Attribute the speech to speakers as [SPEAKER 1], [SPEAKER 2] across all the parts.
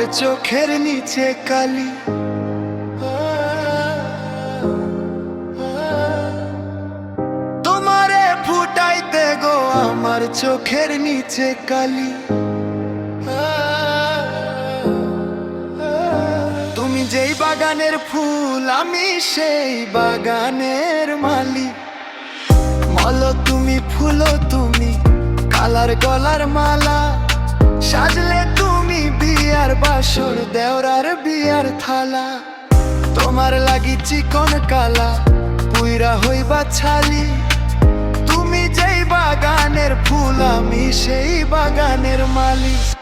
[SPEAKER 1] চোখের নিচে কালি। তোমারে ফুটাইতে গো আমার চোখের নিচে কালি। তুমি যেই বাগানের ফুল, আমি সেই বাগানের মালি মলো তুমি, ফুলো তুমি, কালার গলার মালা। বাসর দেওরার বিয়ার থালা। তোমার লাগি চিকন কালা, পুইরা হইবা ছালি। তুমি যেই বাগানের ফুল, আমি সেই বাগানের মালিক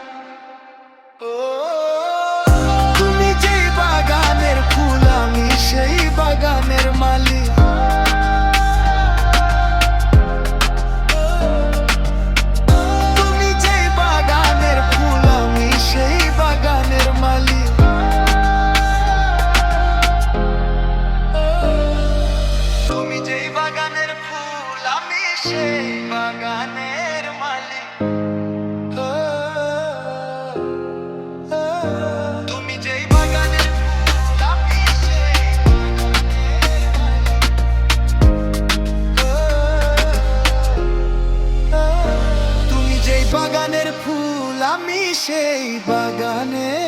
[SPEAKER 1] সেই বাগানের মালিক। তুমি যেই তুমি যেই বাগানের ফুল আমি সেই বাগানের